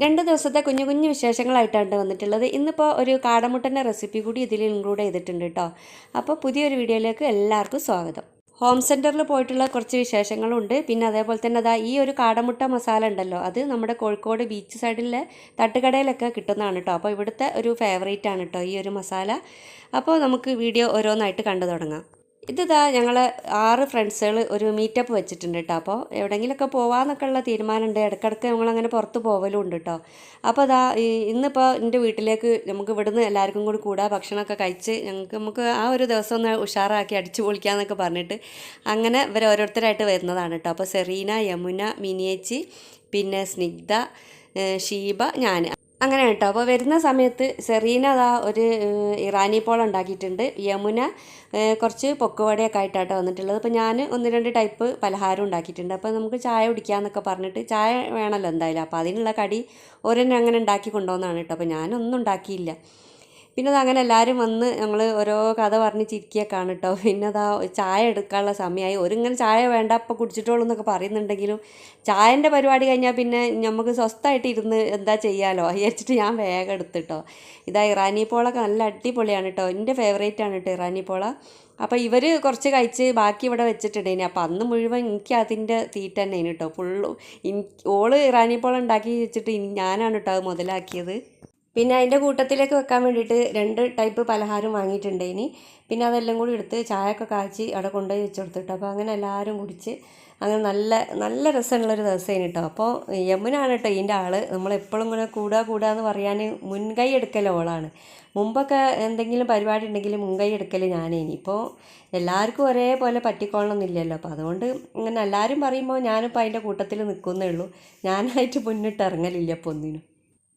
രണ്ട് ദിവസത്തെ കുഞ്ഞു കുഞ്ഞു വിശേഷങ്ങളായിട്ടാണ് വന്നിട്ടുള്ളത്. ഇന്നിപ്പോൾ ഒരു കാടമുട്ടന്റെ റെസിപ്പി കൂടി ഇതിൽ ഇൻക്ലൂഡ് ചെയ്തിട്ടുണ്ട് കേട്ടോ അപ്പോൾ പുതിയൊരു വീഡിയോയിലേക്ക് എല്ലാവർക്കും സ്വാഗതം. ഹോം സെന്ററിൽ പോയിട്ടുള്ള കുറച്ച് വിശേഷങ്ങളുണ്ട്. പിന്നെ അതേപോലെ തന്നെ അതാ ഈ ഒരു കാടമുട്ട മസാല ഉണ്ടല്ലോ അത് നമ്മുടെ കോഴിക്കോട് ബീച്ച് സൈഡിലെ തട്ടുകടയിലൊക്കെ കിട്ടുന്നതാണ് കേട്ടോ അപ്പോൾ ഇവിടുത്തെ ഒരു ഫേവറേറ്റ് ആണ് കേട്ടോ ഈ ഒരു മസാല. അപ്പോൾ നമുക്ക് വീഡിയോ ഓരോന്നായിട്ട് കണ്ടു തുടങ്ങാം. ഇതാ ഞങ്ങൾ ആറ് ഫ്രണ്ട്സുകൾ ഒരു മീറ്റപ്പ് വെച്ചിട്ടുണ്ട് കേട്ടോ അപ്പോൾ എവിടെയെങ്കിലുമൊക്കെ പോകാമെന്നൊക്കെ ഉള്ള തീരുമാനമുണ്ട് ഇടയ്ക്കിടയ്ക്ക് ഞങ്ങളങ്ങനെ പുറത്ത് പോകലും ഉണ്ട് കേട്ടോ അപ്പോൾ അതാ ഇന്നിപ്പോൾ എന്റെ വീട്ടിലേക്ക് നമുക്ക് ഇവിടുന്ന് എല്ലാവർക്കും കൂടി കൂടാ ഭക്ഷണമൊക്കെ കഴിച്ച് ഞങ്ങൾക്ക് നമുക്ക് ആ ഒരു ദിവസം ഒന്ന് ഉഷാറാക്കി അടിച്ചു പൊളിക്കാമെന്നൊക്കെ പറഞ്ഞിട്ട് അങ്ങനെ ഇവർ ഓരോരുത്തരായിട്ട് വരുന്നതാണ് കേട്ടോ അപ്പോൾ സെറീന യമുന മിനിയേച്ചി പിന്നെ സ്നിഗ്ധ ഷീബ ഞാൻ അങ്ങനെ കേട്ടോ അപ്പോൾ വരുന്ന സമയത്ത് സെറീന അതാ ഒരു ഇറാനി പോൾ ഉണ്ടാക്കിയിട്ടുണ്ട്. യമുന കുറച്ച് പൊക്കുവടയൊക്കെ ആയിട്ടാട്ടോ വന്നിട്ടുള്ളത്. അപ്പോൾ ഞാൻ ഒന്ന് രണ്ട് ടൈപ്പ് പലഹാരം ഉണ്ടാക്കിയിട്ടുണ്ട്. അപ്പോൾ നമുക്ക് ചായ കുടിക്കാമെന്നൊക്കെ പറഞ്ഞിട്ട് ചായ വേണമല്ലോ എന്തായാലും. അപ്പോൾ അതിനുള്ള കടി ഓരോന്നെ അങ്ങനെ ഉണ്ടാക്കി കൊണ്ടുവന്നാണ് കേട്ടോ. അപ്പോൾ ഞാനൊന്നും ഉണ്ടാക്കിയില്ല. പിന്നെ അത് അങ്ങനെ എല്ലാവരും വന്ന് ഞങ്ങൾ ഓരോ കഥ പറഞ്ഞ് ചിരിക്കുകയൊക്കെയാണ് കേട്ടോ. പിന്നെ അതാ ചായ എടുക്കാനുള്ള സമയമായി. ഒരിങ്ങനെ ചായ വേണ്ട അപ്പോൾ കുടിച്ചിട്ടുള്ളൂ എന്നൊക്കെ പറയുന്നുണ്ടെങ്കിലും ചായന്റെ പരിപാടി കഴിഞ്ഞാൽ പിന്നെ നമുക്ക് സ്വസ്ഥമായിട്ട് ഇരുന്ന് എന്താ ചെയ്യാലോ വിചാരിച്ചിട്ട് ഞാൻ വേഗം എടുത്തിട്ടോ ഇതാ ഇറാനി പോളൊക്കെ നല്ല അടിപൊളിയാണ് കേട്ടോ എന്റെ ഫേവറേറ്റ് ആണ് കേട്ടോ ഇറാനി പോള. അപ്പോൾ ഇവർ കുറച്ച് കഴിച്ച് ബാക്കി ഇവിടെ വെച്ചിട്ടുണ്ടേനി. അപ്പോൾ അന്ന് മുഴുവൻ എനിക്ക് അതിന്റെ തീറ്റ തന്നെയാണ് കേട്ടോ ഫുള്ള് ഓൾ ഇറാനി പോള ഉണ്ടാക്കി വെച്ചിട്ട് ഞാനാണ് കേട്ടോ അത് മുതലാക്കിയത്. പിന്നെ അതിന്റെ കൂട്ടത്തിലേക്ക് വെക്കാൻ വേണ്ടിയിട്ട് രണ്ട് ടൈപ്പ് പലഹാരം വാങ്ങിയിട്ടുണ്ട് ഇനി. പിന്നെ അതെല്ലാം കൂടി എടുത്ത് ചായയൊക്കെ കാച്ചി അവിടെ കൊണ്ടുപോയി വെച്ച് കൊടുത്തിട്ടു അപ്പോൾ അങ്ങനെ എല്ലാവരും കുടിച്ച് അങ്ങനെ നല്ല നല്ല രസമുള്ളൊരു ദിവസമായിരുന്നു കേട്ടോ. അപ്പോൾ യമുനാണ് കേട്ടോ ഇതിന്റെ ആൾ നമ്മളെപ്പോഴും ഇങ്ങനെ കൂടുക കൂടുക എന്ന് പറയാൻ മുൻകൈ എടുക്കൽ ഓളാണ്. മുമ്പൊക്കെ എന്തെങ്കിലും പരിപാടി ഉണ്ടെങ്കിൽ മുൻകൈ എടുക്കൽ ഞാനേനി. ഇപ്പോൾ എല്ലാവർക്കും ഒരേപോലെ പറ്റിക്കൊള്ളണമെന്നില്ലല്ലോ അപ്പോൾ അതുകൊണ്ട് ഇങ്ങനെ എല്ലാവരും പറയുമ്പോൾ ഞാനിപ്പോൾ അതിന്റെ കൂട്ടത്തിൽ നിൽക്കുന്നേ ഉള്ളൂ. ഞാനായിട്ട് മുന്നിട്ട് ഇറങ്ങലില്ല ഇപ്പോൾ ഒന്നിനും.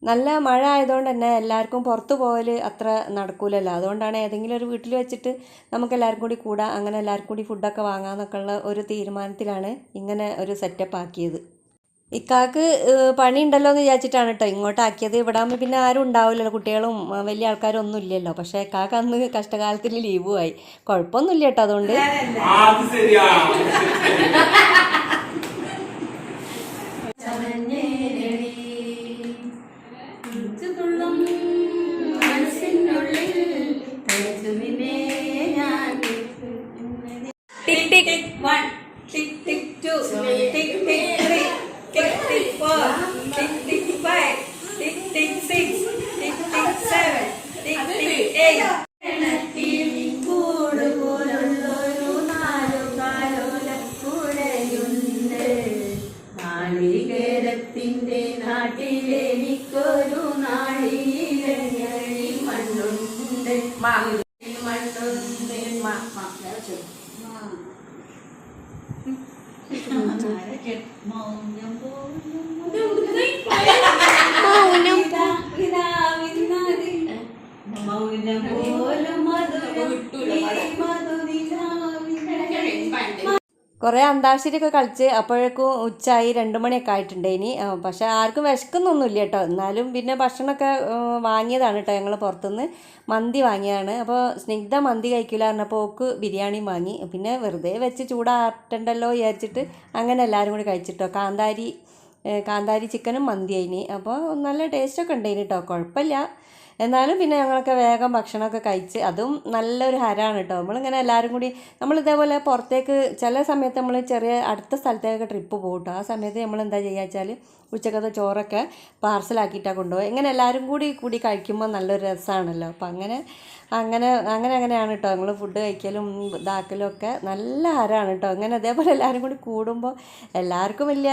നല്ല മഴ ആയതുകൊണ്ട് തന്നെ എല്ലാവർക്കും പുറത്തു പോകൽ അത്ര നടക്കൂലല്ലോ. അതുകൊണ്ടാണ് ഏതെങ്കിലും ഒരു വീട്ടിൽ വെച്ചിട്ട് നമുക്ക് എല്ലാവർക്കും കൂടി കൂടാം അങ്ങനെ എല്ലാവർക്കും കൂടി ഫുഡൊക്കെ വാങ്ങാമെന്നൊക്കെ ഉള്ള ഒരു തീരുമാനത്തിലാണ് ഇങ്ങനെ ഒരു സെറ്റപ്പ് ആക്കിയത്. ഇക്കാക്ക് പണി ഉണ്ടല്ലോ എന്ന് വിചാരിച്ചിട്ടാണ് കേട്ടോ ഇങ്ങോട്ടാക്കിയത്. ഇവിടെ ആകുമ്പോൾ പിന്നെ ആരും ഉണ്ടാവില്ലല്ലോ കുട്ടികളും വലിയ ആൾക്കാരും ഒന്നും ഇല്ലല്ലോ. പക്ഷെ ഇക്കാക്ക് അന്ന് കഷ്ടകാലത്തിൽ ലീവുമായി കുഴപ്പമൊന്നുമില്ല കേട്ടോ അതുകൊണ്ട്. Tick tick two tick tick three tick tick four tick tick five tick tick six tick tick seven tick tick eight നാട്ടിലെനിക്കൊരു നാളിയിലങ്ങി മണ്ണുണ്ട് മണ്ണുണ്ട് മ- മ- ഞാൻ ചൊല്ലും. മൗനം പോലും മൗനം പോലും മധുരം ഈ മധുനിലാവിൻ കുറേ അന്താക്ഷരിയൊക്കെ കളിച്ച് അപ്പോഴേക്കും ഉച്ചയായി രണ്ട് മണിയൊക്കെ ആയിട്ടുണ്ട് ഇനി പക്ഷെ ആർക്കും വിശക്കുന്നൊന്നുമില്ല കേട്ടോ. എന്നാലും പിന്നെ ഭക്ഷണമൊക്കെ വാങ്ങിയതാണ് കേട്ടോ ഞങ്ങൾ പുറത്തുനിന്ന്. മന്തി വാങ്ങിയതാണ്. അപ്പോൾ സ്നിഗ്ധ മന്തി കഴിക്കില്ല പറഞ്ഞപ്പോൾ ഓക്ക് ബിരിയാണി വാങ്ങി. പിന്നെ വെറുതെ വെച്ച് ചൂടാട്ടണ്ടല്ലോ വിചാരിച്ചിട്ട് അങ്ങനെ എല്ലാവരും കൂടി കഴിച്ചിട്ടോ. കാന്താരി കാന്താരി ചിക്കനും മന്തി അതിന് അപ്പോൾ നല്ല ടേസ്റ്റൊക്കെ ഉണ്ടായിന് കേട്ടോ. കുഴപ്പമില്ല. എന്നാലും പിന്നെ ഞങ്ങളൊക്കെ വേഗം ഭക്ഷണമൊക്കെ കഴിച്ച് അതും നല്ലൊരു ഹരമാണ് കേട്ടോ. നമ്മളിങ്ങനെ എല്ലാവരും കൂടി നമ്മൾ ഇതേപോലെ പുറത്തേക്ക് ചില സമയത്ത് നമ്മൾ ചെറിയ അടുത്ത സ്ഥലത്തേക്കൊക്കെ ട്രിപ്പ് പോകും കേട്ടോ. ആ സമയത്ത് നമ്മൾ എന്താ ചെയ്യുക വെച്ചാൽ ഉച്ചക്കത്തെ ചോറൊക്കെ പാർസലാക്കിയിട്ടാണ് കൊണ്ടുപോകുക ഇങ്ങനെ എല്ലാവരും കൂടി കൂടി കഴിക്കുമ്പോൾ നല്ലൊരു രസമാണല്ലോ അപ്പം അങ്ങനെ അങ്ങനെ അങ്ങനെ അങ്ങനെയാണ് കേട്ടോ ഞങ്ങൾ ഫുഡ് കഴിക്കലും ഇതാക്കലും ഒക്കെ നല്ല ആരാണ് കേട്ടോ അങ്ങനെ അതേപോലെ എല്ലാവരും കൂടി കൂടുമ്പോൾ എല്ലാവർക്കും വലിയ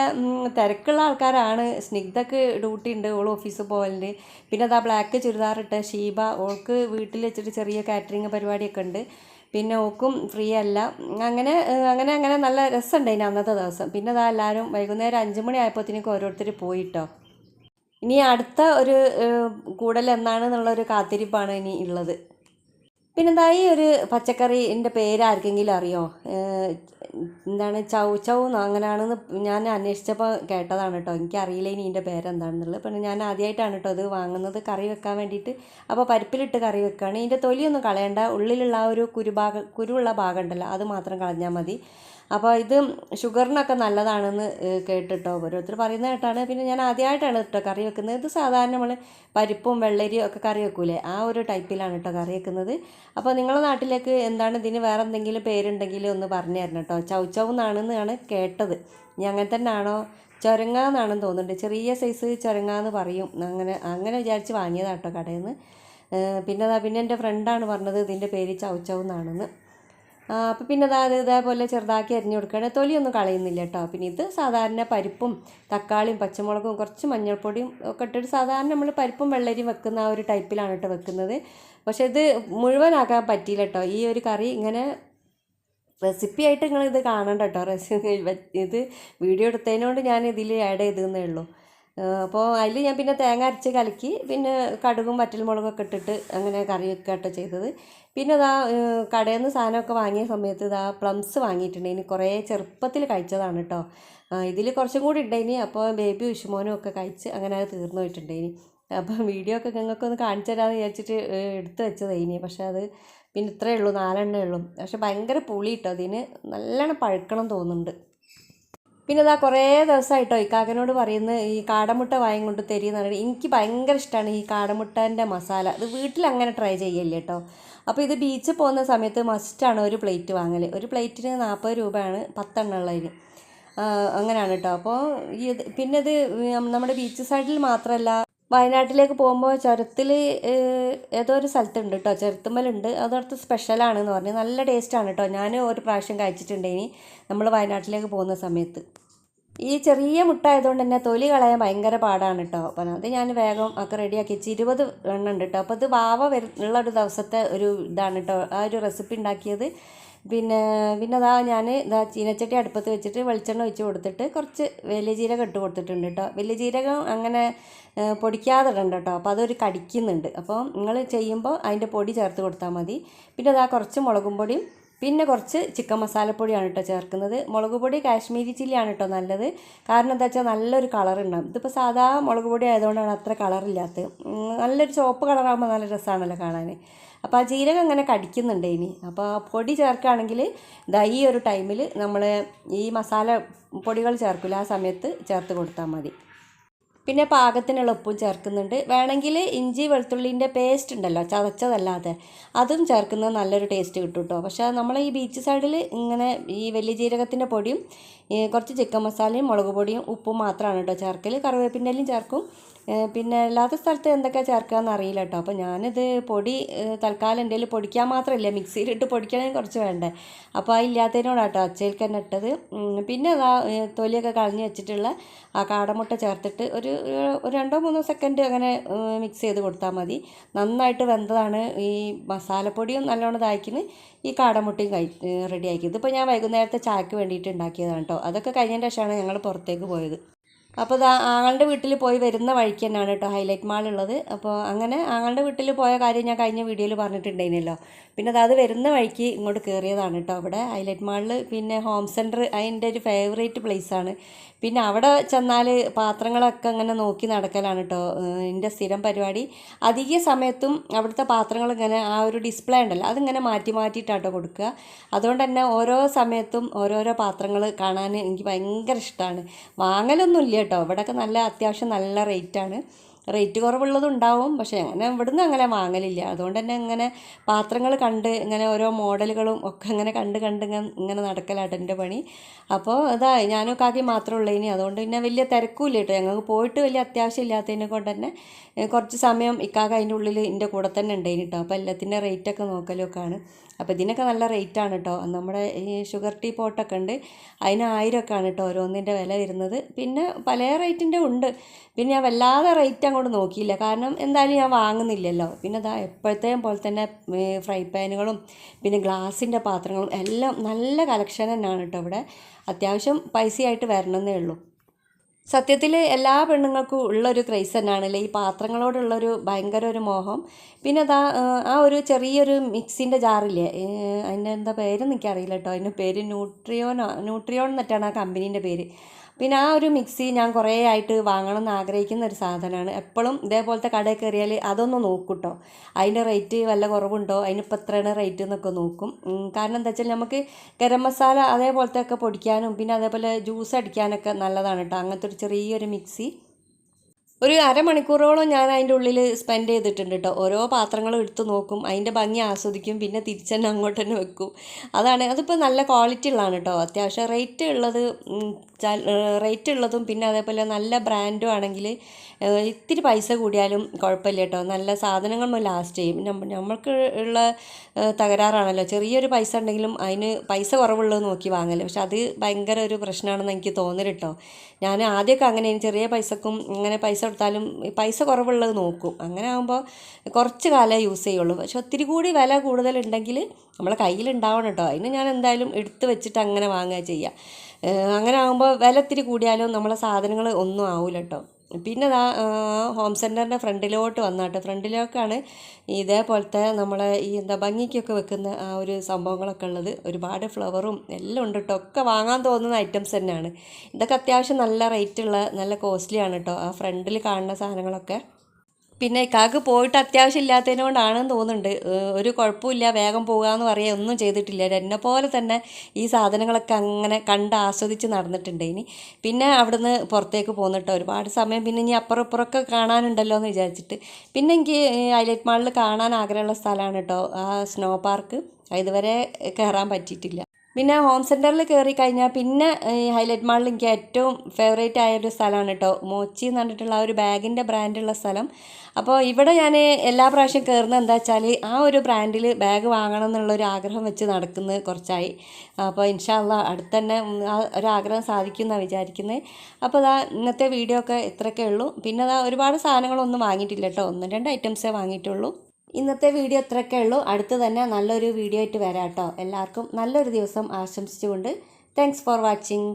തിരക്കുള്ള ആൾക്കാരാണ്. സ്നിഗ്ധക്ക് ഡ്യൂട്ടി ഉണ്ട് ഓൾ ഓഫീസിൽ പോകലുണ്ട് പിന്നെ അതാ ബ്ലാക്ക് ചുരിദാറിട്ട് ഷീബ ഓൾക്ക് വീട്ടിൽ വെച്ചിട്ട് ചെറിയ കാറ്ററിങ് പരിപാടിയൊക്കെ ഉണ്ട് പിന്നെ ഓക്കും ഫ്രീ അല്ല. അങ്ങനെ അങ്ങനെ അങ്ങനെ നല്ല രസമുണ്ടായിന് അന്നത്തെ ദിവസം. പിന്നെ അതാ എല്ലാവരും വൈകുന്നേരം അഞ്ച് മണി ആയപ്പോഴത്തേക്കും ഓരോരുത്തർ പോയിട്ടോ. ഇനി അടുത്ത ഒരു കൂടൽ എന്നാണെന്നുള്ളൊരു കാത്തിരിപ്പാണ് ഇനി ഉള്ളത്. പിന്നെന്താ ഈ ഒരു പച്ചക്കറിന്റെ പേര് ആർക്കെങ്കിലും അറിയോ എന്താണ് ചൗ ചൗ അങ്ങനെയാണെന്ന് ഞാൻ അന്വേഷിച്ചപ്പോൾ കേട്ടതാണ് കേട്ടോ എനിക്കറിയില്ല ഇനി ഇതിന്റെ പേരെന്താണെന്നുള്ളത്. പിന്നെ ഞാൻ ആദ്യമായിട്ടാണ് കേട്ടോ ഇത് വാങ്ങുന്നത്. കറി വെക്കാൻ വേണ്ടിയിട്ട് അപ്പോൾ പരിപ്പിലിട്ട് കറി വെക്കുകയാണ് ഇതിന്റെ തൊലിയൊന്നും കളയണ്ട. ഉള്ളിലുള്ള ആ ഒരു കുരുഭാഗം കുരുവുള്ള ഭാഗം ഉണ്ടല്ലോ അത് മാത്രം കളഞ്ഞാൽ മതി. അപ്പോൾ ഇത് ഷുഗറിനൊക്കെ നല്ലതാണെന്ന് കേട്ടിട്ടോ. ഓരോരുത്തർ പറയുന്ന കേട്ടാണ്. പിന്നെ ഞാൻ ആദ്യമായിട്ടാണ് കേട്ടോ കറി വെക്കുന്നത്. ഇത് സാധാരണ നമ്മൾ പരിപ്പും വെള്ളരിയും ഒക്കെ കറി വെക്കൂലേ? ആ ഒരു ടൈപ്പിലാണ് കേട്ടോ കറി വെക്കുന്നത്. അപ്പോൾ നിങ്ങളുടെ നാട്ടിലേക്ക് എന്താണ് ഇതിന് വേറെ എന്തെങ്കിലും പേരുണ്ടെങ്കിൽ ഒന്ന് പറഞ്ഞു തരണം കേട്ടോ ചൗച്ചൗ എന്നാണെന്നാണ് കേട്ടത്. ഇനി അങ്ങനെ തന്നെ ആണോ ചുരങ്ങ എന്നാണെന്ന് തോന്നുന്നുണ്ട്. ചെറിയ സൈസ് ചുരങ്ങ എന്ന് പറയും. അങ്ങനെ അങ്ങനെ വിചാരിച്ച് വാങ്ങിയതാട്ടോ കടയിൽ നിന്ന് പിന്നെ പിന്നെ എന്റെ ഫ്രണ്ടാണ് പറഞ്ഞത് ഇതിന്റെ പേര് ചൗച്ചൗ എന്നാണെന്ന്. അപ്പോൾ പിന്നെ അതാ ഇതേപോലെ ചെറുതാക്കി അരിഞ്ഞു കൊടുക്കുകയാണ് തൊലിയൊന്നും കളയുന്നില്ല കേട്ടോ. പിന്നെ ഇത് സാധാരണ പരിപ്പും തക്കാളിയും പച്ചമുളകും കുറച്ച് മഞ്ഞൾപ്പൊടിയും ഒക്കെ ഇട്ടിട്ട് സാധാരണ നമ്മൾ പരിപ്പും വെള്ളരിയും വെക്കുന്ന ആ ഒരു ടൈപ്പിലാണ് കേട്ടോ വെക്കുന്നത്. പക്ഷേ ഇത് മുഴുവനാക്കാൻ പറ്റിയില്ല കേട്ടോ. ഈ ഒരു കറി ഇങ്ങനെ റെസിപ്പി ആയിട്ട് നിങ്ങൾ ഇത് കാണണ്ട കേട്ടോ. റെസിപ്പി ഇത് വീഡിയോ എടുത്തതിനോണ്ട് ഞാൻ ഇതിൽ ആഡ് ചെയ്തതെന്നേ ഉള്ളൂ. അപ്പോൾ അതിൽ ഞാൻ പിന്നെ തേങ്ങ അരച്ച് കലക്കി പിന്നെ കടുകും വറ്റൽമുളകൊക്കെ ഇട്ടിട്ട് അങ്ങനെ കറി കേട്ടോ ചെയ്തത്. പിന്നെ ഇതാ കടയിൽ നിന്ന് സാധനമൊക്കെ വാങ്ങിയ സമയത്ത് ഇതാ പ്ലംസ് വാങ്ങിയിട്ടുണ്ട്. ഇനി കുറേ ചെറുപ്പത്തിൽ കഴിച്ചതാണ് കേട്ടോ ഇതിൽ കുറച്ചും കൂടി ഉണ്ടായിനി അപ്പോൾ ബേബി ഉഷുമോനും ഒക്കെ കഴിച്ച് അങ്ങനെ അത് തീർന്നു പോയിട്ടുണ്ടായിനി അപ്പം വീഡിയോ ഒക്കെ നിങ്ങൾക്കൊന്ന് കാണിച്ചു തരാമെന്ന് വിചാരിച്ചിട്ട് എടുത്തു വെച്ചതായിനി പക്ഷെ അത് പിന്നെ ഇത്രയേ ഉള്ളൂ നാലെണ്ണേ ഉള്ളൂ. പക്ഷെ ഭയങ്കര പുളി കേട്ടോ അതിന്. നല്ലോണം പഴുക്കണം തോന്നുന്നുണ്ട്. പിന്നെ ഇതാ കുറേ ദിവസമായിട്ടോ ഇക്കാക്കനോട് പറയുന്നത് ഈ കാടമുട്ട വായം കൊണ്ട് തരിയെന്ന് പറഞ്ഞിട്ട് എനിക്ക് ഭയങ്കര ഇഷ്ടമാണ് ഈ കാടമുട്ടേന്റെ മസാല. ഇത് വീട്ടിൽ അങ്ങനെ ട്രൈ ചെയ്യല്ലേ കേട്ടോ അപ്പോൾ ഇത് ബീച്ചിൽ പോകുന്ന സമയത്ത് മസ്റ്റാണ് ഒരു പ്ലേറ്റ് വാങ്ങൽ ഒരു പ്ലേറ്റിന് നാൽപ്പത് രൂപയാണ് പത്തെണ്ണം ഉള്ളതിന്. അങ്ങനെയാണ് കേട്ടോ അപ്പോൾ ഈ പിന്നെ ഇത് നമ്മുടെ ബീച്ച് സൈഡിൽ മാത്രമല്ല വയനാട്ടിലേക്ക് പോകുമ്പോൾ ചുരത്തിൽ ഏതോ ഒരു സ്ഥലത്തുണ്ട് കേട്ടോ ചെറുത്തുമ്മലുണ്ട്. അതോടത്ത് സ്പെഷ്യലാണെന്ന് പറഞ്ഞ്. നല്ല ടേസ്റ്റാണ് കേട്ടോ ഞാൻ ഒരു പ്രാവശ്യം കഴിച്ചിട്ടുണ്ടേനി നമ്മൾ വയനാട്ടിലേക്ക് പോകുന്ന സമയത്ത്. ഈ ചെറിയ മുട്ട ആയതുകൊണ്ട് തന്നെ തൊലി കളയാൻ ഭയങ്കര പാടാണ് കേട്ടോ അപ്പം അത് ഞാൻ വേഗം ഒക്കെ റെഡിയാക്കി. വെച്ച് ഇരുപത് എണ്ണം ഉണ്ട് കേട്ടോ അപ്പോൾ ഇത് വാവ വരുന്നുള്ള ഒരു ദിവസത്തെ ഒരു ഇതാണ് കേട്ടോ ആ ഒരു റെസിപ്പി ഉണ്ടാക്കിയത്. പിന്നെ പിന്നെ അതാ ഞാൻ ഇതാ ചീനച്ചട്ടി അടുപ്പത്ത് വെച്ചിട്ട് വെളിച്ചെണ്ണ ഒഴിച്ച് കൊടുത്തിട്ട് കുറച്ച് വലിയ ജീരകം ഇട്ട് കൊടുത്തിട്ടുണ്ട് കേട്ടോ. വലിയ ജീരകം അങ്ങനെ പൊടിക്കാതെ ഇടണ്ട കേട്ടോ. അപ്പോൾ അതൊരു കടിക്കുന്നുണ്ട്. അപ്പോൾ നിങ്ങൾ ചെയ്യുമ്പോൾ അതിന്റെ പൊടി ചേർത്ത് കൊടുത്താൽ മതി. പിന്നെ അതാ കുറച്ച് മുളകും പൊടിയും പിന്നെ കുറച്ച് ചിക്കൻ മസാലപ്പൊടിയാണ് കേട്ടോ ചേർക്കുന്നത്. മുളക് പൊടി കാശ്മീരി ചില്ലിയാണ് കേട്ടോ നല്ലത്. കാരണം എന്താ വെച്ചാൽ നല്ലൊരു കളർ ഉണ്ടാകും ഇതിപ്പോൾ സാധാ മുളക് പൊടി ആയതുകൊണ്ടാണ് അത്ര കളറില്ലാത്തത് നല്ലൊരു ചുവപ്പ് കളറാകുമ്പോൾ നല്ല രസമാണല്ലോ കാണാൻ അപ്പോൾ ആ ജീരകം അങ്ങനെ കടിക്കുന്നുണ്ട് ഇനി. അപ്പോൾ പൊടി ചേർക്കുകയാണെങ്കിൽ ഇതാ ഈ ഒരു ടൈമിൽ നമ്മൾ ഈ മസാല പൊടികൾ ചേർക്കില്ല ആ സമയത്ത് ചേർത്ത് കൊടുത്താൽ മതി. പിന്നെ പാകത്തിനുള്ള ഉപ്പും ചേർക്കുന്നുണ്ട്. വേണമെങ്കിൽ ഇഞ്ചി വെളുത്തുള്ളിന്റെ പേസ്റ്റ് ഉണ്ടല്ലോ ചതച്ചതല്ലാതെ. അതും ചേർക്കുന്നത് നല്ലൊരു ടേസ്റ്റ് കിട്ടും കേട്ടോ പക്ഷേ നമ്മൾ ഈ ബീച്ച് സൈഡിൽ ഇങ്ങനെ ഈ വലിയ ജീരകത്തിന്റെ പൊടിയും കുറച്ച് ചിക്കൻ മസാലയും മുളക് പൊടിയും ഉപ്പും മാത്രമാണ് കേട്ടോ ചേർക്കൽ കറിവേപ്പിന്റെലും ചേർക്കും. പിന്നെ അല്ലാത്ത സ്ഥലത്ത് എന്തൊക്കെ ചേർക്കുകയെന്ന് അറിയില്ല കേട്ടോ. അപ്പോൾ ഞാനിത് പൊടി തൽക്കാലം എന്റെ പൊടിക്കാൻ മാത്രമല്ല മിക്സിയിലിട്ട് പൊടിക്കണമെങ്കിൽ കുറച്ച് വേണ്ടേ. അപ്പോൾ ആ ഇല്ലാത്തതിനോടാണ് കേട്ടോ അച്ചയിൽക്ക് തന്നെ ഇട്ടത്. പിന്നെ അതാ തൊലിയൊക്കെ കളഞ്ഞ് വെച്ചിട്ടുള്ള ആ കാടമുട്ട ചേർത്തിട്ട് ഒരു ഒരു രണ്ടോ മൂന്നോ സെക്കൻഡ് അങ്ങനെ മിക്സ് ചെയ്ത് കൊടുത്താൽ മതി. നന്നായിട്ട് വെന്തതാണ് ഈ മസാലപ്പൊടിയും നല്ലോണം ഇതാക്കിന് ഈ കാടമുട്ടയും കഴി റെഡി ആക്കി. ഇതിപ്പോൾ ഞാൻ വൈകുന്നേരത്തെ ചായക്ക് വേണ്ടിയിട്ട് ഉണ്ടാക്കിയതാണ് കേട്ടോ അതൊക്കെ കഴിഞ്ഞതിന്റെ ശേഷമാണ് ഞങ്ങൾ പുറത്തേക്ക് പോയത്. അപ്പോൾ ആങ്ങളുടെ വീട്ടിൽ പോയി വരുന്ന വഴിക്ക് തന്നെയാണ് കേട്ടോ ഹൈലൈറ്റ് മാൾ ഉള്ളത്. അപ്പോൾ അങ്ങനെ ആങ്ങളുടെ വീട്ടിൽ പോയ കാര്യം ഞാൻ കഴിഞ്ഞ വീഡിയോയിൽ പറഞ്ഞിട്ടുണ്ടായിരുന്നല്ലോ. പിന്നെ അത് വരുന്ന വഴിക്ക് ഇങ്ങോട്ട് കയറിയതാണ് കേട്ടോ അവിടെ ഹൈലൈറ്റ് മാളിൽ പിന്നെ ഹോം സെന്റർ അതിന്റെ ഒരു ഫേവറേറ്റ് പ്ലേസാണ് പിന്നെ അവിടെ ചെന്നാൽ പാത്രങ്ങളൊക്കെ അങ്ങനെ നോക്കി നടക്കലാണ് കേട്ടോ എന്റെ സ്ഥിരം പരിപാടി. അധിക സമയത്തും അവിടുത്തെ പാത്രങ്ങൾ ഇങ്ങനെ ആ ഒരു ഡിസ്പ്ലേ ഉണ്ടല്ലോ അതിങ്ങനെ മാറ്റി മാറ്റിയിട്ടാട്ടോ കൊടുക്കുക. അതുകൊണ്ട് തന്നെ ഓരോ സമയത്തും ഓരോരോ പാത്രങ്ങൾ കാണാൻ എനിക്ക് ഭയങ്കര ഇഷ്ടമാണ് വാങ്ങലൊന്നും ഇല്ല കേട്ടോ. ഇവിടെയൊക്കെ നല്ല അത്യാവശ്യം നല്ല റേറ്റാണ്. റേറ്റ് കുറവുള്ളതുണ്ടാവും പക്ഷേ അങ്ങനെ ഇവിടുന്ന് അങ്ങനെ വാങ്ങലില്ല. അതുകൊണ്ട് തന്നെ ഇങ്ങനെ പാത്രങ്ങൾ കണ്ട് ഇങ്ങനെ ഓരോ മോഡലുകളും ഒക്കെ ഇങ്ങനെ കണ്ട് കണ്ട് ഇങ്ങനെ നടക്കലാട്ടോ എന്റെ പണി. അപ്പോൾ അതാ ഞാനും കാക്കി മാത്രമേ ഉള്ളൂ ഇനി. അതുകൊണ്ട് പിന്നെ വലിയ തിരക്കുമില്ല കേട്ടോ. ഞങ്ങൾക്ക് പോയിട്ട് വലിയ അത്യാവശ്യം ഇല്ലാത്തതിനെ കൊണ്ട് തന്നെ കുറച്ച് സമയം ഇക്കാക്ക അതിന്റെ ഉള്ളിൽ എന്റെ കൂടെ തന്നെ ഉണ്ടായിന് കേട്ടോ. അപ്പോൾ എല്ലാത്തിന്റെ റേറ്റൊക്കെ നോക്കലൊക്കെ ആണ് അപ്പോൾ ഇതിനൊക്കെ നല്ല റേറ്റ് ആണ് കേട്ടോ നമ്മുടെ ഈ ഷുഗർ ടീ പോട്ടൊക്കെ ഉണ്ട്. അതിന് ആയിരമൊക്കെ ആണ് കേട്ടോ ഓരോന്നിന്റെ വില വരുന്നത്. പിന്നെ പല റേറ്റിന്റെ ഉണ്ട്. പിന്നെ ഞാൻ വല്ലാതെ റേറ്റ് അങ്ങോട്ട് നോക്കിയില്ല. കാരണം എന്തായാലും ഞാൻ വാങ്ങുന്നില്ലല്ലോ. പിന്നെ അതാ എപ്പോഴത്തെയും പോലെ തന്നെ ഫ്രൈ പാനുകളും പിന്നെ ഗ്ലാസിന്റെ പാത്രങ്ങളും എല്ലാം നല്ല കളക്ഷൻ തന്നെയാണ് കേട്ടോ ഇവിടെ. അത്യാവശ്യം പൈസയായിട്ട് വരണമെന്നേ ഉള്ളൂ. സത്യത്തിൽ എല്ലാ പെണ്ണുങ്ങൾക്കും ഉള്ളൊരു ക്രൈസ് തന്നെയാണല്ലേ ഈ പാത്രങ്ങളോടുള്ളൊരു ഭയങ്കര ഒരു മോഹം. പിന്നെ അതാ ആ ഒരു ചെറിയൊരു മിക്സിന്റെ ജാറില്ലേ അതിന്റെ എന്താ പേര് എനിക്കറിയില്ല കേട്ടോ അതിന്റെ പേര് ന്യൂട്രിയോനോ ന്യൂട്രിയോൺ എന്നിട്ടാണ് ആ കമ്പനീന്റെ പേര്. പിന്നെ ആ ഒരു മിക്സി ഞാൻ കുറേ ആയിട്ട് വാങ്ങണം എന്ന് ആഗ്രഹിക്കുന്ന ഒരു സാധനമാണ്. എപ്പോഴും ഇതേപോലത്തെ കടയിൽ കയറിയാൽ അതൊന്ന് നോക്കും കേട്ടോ അതിന്റെ റേറ്റ് വല്ല കുറവുണ്ടോ? അതിനിപ്പോൾ എത്രയാണ് റേറ്റ് എന്നൊക്കെ നോക്കും. കാരണം എന്താ വെച്ചാൽ നമുക്ക് ഗരം മസാല അതേപോലത്തെ ഒക്കെ പൊടിക്കാനും പിന്നെ അതേപോലെ ജ്യൂസ് അടിക്കാനൊക്കെ നല്ലതാണ് കേട്ടോ. അങ്ങനത്തെ ഒരു ചെറിയൊരു മിക്സി. ഒരു അരമണിക്കൂറോളം ഞാൻ അതിന്റെ ഉള്ളിൽ സ്പെൻഡ് ചെയ്തിട്ടുണ്ട് കേട്ടോ. ഓരോ പാത്രങ്ങളും എടുത്ത് നോക്കും. അതിന്റെ ഭംഗി ആസ്വദിക്കും. പിന്നെ തിരിച്ച് തന്നെ അങ്ങോട്ട് തന്നെ വെക്കും. അതാണ്. അതിപ്പോൾ നല്ല ക്വാളിറ്റി ഉള്ളതാണ് കേട്ടോ. അത്യാവശ്യം റേറ്റ് ഉള്ളത് റേറ്റ് ഉള്ളതും പിന്നെ അതേപോലെ നല്ല ബ്രാൻഡും ആണെങ്കിൽ ഇത്തിരി പൈസ കൂടിയാലും കുഴപ്പമില്ല കേട്ടോ. നല്ല സാധനങ്ങൾ ലാസ്റ്റ് ചെയ്യും. നമ്മ- നമ്മൾക്ക് ഉള്ള തകരാറാണല്ലോ. ചെറിയൊരു പൈസ ഉണ്ടെങ്കിലും അതിന് പൈസ കുറവുള്ളത് നോക്കി വാങ്ങൽ. പക്ഷെ അത് ഭയങ്കര ഒരു പ്രശ്നമാണെന്ന് എനിക്ക് തോന്നൽ കേട്ടോ. ഞാൻ ആദ്യമൊക്കെ അങ്ങനെ ചെറിയ പൈസക്കും ഇങ്ങനെ പൈസ കൊടുത്താലും പൈസ കുറവുള്ളത് നോക്കും. അങ്ങനെ ആകുമ്പോൾ കുറച്ച് കാലമേ യൂസ് ചെയ്യുള്ളൂ. പക്ഷെ ഒത്തിരി കൂടി വില കൂടുതലുണ്ടെങ്കിൽ നമ്മളെ കയ്യിലുണ്ടാവണം കേട്ടോ. അതിന് ഞാൻ എന്തായാലും എടുത്ത് വെച്ചിട്ട് അങ്ങനെ വാങ്ങുക ചെയ്യുക അങ്ങനെ ആകുമ്പോൾ വില ഇത്തിരി കൂടിയാലും നമ്മളെ സാധനങ്ങൾ ഒന്നും ആവില്ല കേട്ടോ പിന്നെ ആ ഹോം സെന്ററിന്റെ ഫ്രണ്ടിലോട്ട് വന്നാട്ടെ. ഫ്രണ്ടിലേക്കാണ് ഇതേപോലത്തെ നമ്മളെ ഈ എന്താ ഭംഗിക്കൊക്കെ വെക്കുന്ന ആ ഒരു സംഭവങ്ങളൊക്കെ ഉള്ളത്. ഒരുപാട് ഫ്ലവറും എല്ലാം ഉണ്ട് കേട്ടോ ഒക്കെ വാങ്ങാൻ തോന്നുന്ന ഐറ്റംസ് തന്നെയാണ്. ഇതൊക്കെ അത്യാവശ്യം നല്ല റേറ്റുള്ള നല്ല കോസ്റ്റ്ലിയാണ് കേട്ടോ ആ ഫ്രണ്ടിൽ കാണുന്ന സാധനങ്ങളൊക്കെ. പിന്നെ ഇക്കാക്ക് പോയിട്ട് അത്യാവശ്യം ഇല്ലാത്തതിനെ കൊണ്ടാണെന്ന് തോന്നുന്നുണ്ട്. ഒരു കുഴപ്പമില്ല വേഗം പോകാമെന്ന് പറയുക ഒന്നും ചെയ്തിട്ടില്ല. എന്നെ പോലെ തന്നെ ഈ സാധനങ്ങളൊക്കെ അങ്ങനെ കണ്ട് ആസ്വദിച്ച് നടന്നിട്ടുണ്ട് ഇനി. പിന്നെ അവിടുന്ന് പുറത്തേക്ക് പോന്നിട്ട്. ഒരുപാട് സമയം പിന്നെ ഇനി അപ്പുറം ഇപ്പുറമൊക്കെ കാണാനുണ്ടല്ലോ എന്ന് വിചാരിച്ചിട്ട്. പിന്നെ എനിക്ക് ഹൈലൈറ്റ് മാളിൽ കാണാൻ ആഗ്രഹമുള്ള സ്ഥലമാണ് കേട്ടോ ആ സ്നോ പാർക്ക്. ഇതുവരെ കയറാൻ പറ്റിയിട്ടില്ല. പിന്നെ ഹോം സെന്ററിൽ കയറി കഴിഞ്ഞാൽ പിന്നെ ഈ ഹൈലൈറ്റ് മാളിൽ എനിക്ക് ഏറ്റവും ഫേവറേറ്റ് ആയ ഒരു സ്ഥലമാണ് കേട്ടോ മോച്ചി എന്ന് പറഞ്ഞിട്ടുള്ള ആ ഒരു ബാഗിന്റെ ബ്രാൻഡുള്ള സ്ഥലം. അപ്പോൾ ഇവിടെ ഞാൻ എല്ലാ പ്രാവശ്യം കയറുന്നത് എന്താ വെച്ചാൽ ആ ഒരു ബ്രാൻഡിൽ ബാഗ് വാങ്ങണം എന്നുള്ളൊരു ആഗ്രഹം വെച്ച് നടക്കുന്നത് കുറച്ചായി. അപ്പോൾ ഇൻഷാല്ല അടുത്ത് തന്നെ ആ ഒരു ആഗ്രഹം സാധിക്കും എന്നാണ് വിചാരിക്കുന്നത് അപ്പോൾ അതാ ഇന്നത്തെ വീഡിയോ ഒക്കെ ഇത്രയൊക്കെ ഉള്ളൂ. പിന്നെ അതാ ഒരുപാട് സാധനങ്ങളൊന്നും വാങ്ങിയിട്ടില്ല കേട്ടോ ഒന്ന് രണ്ട് ഐറ്റംസേ വാങ്ങിയിട്ടുള്ളൂ. ഇന്നത്തെ വീഡിയോ ഇത്രയൊക്കെ ഉള്ളൂ. അടുത്ത് തന്നെ നല്ലൊരു വീഡിയോ ആയിട്ട് വരാം കേട്ടോ. എല്ലാവർക്കും നല്ലൊരു ദിവസം ആശംസിച്ചുകൊണ്ട്. Thanks for watching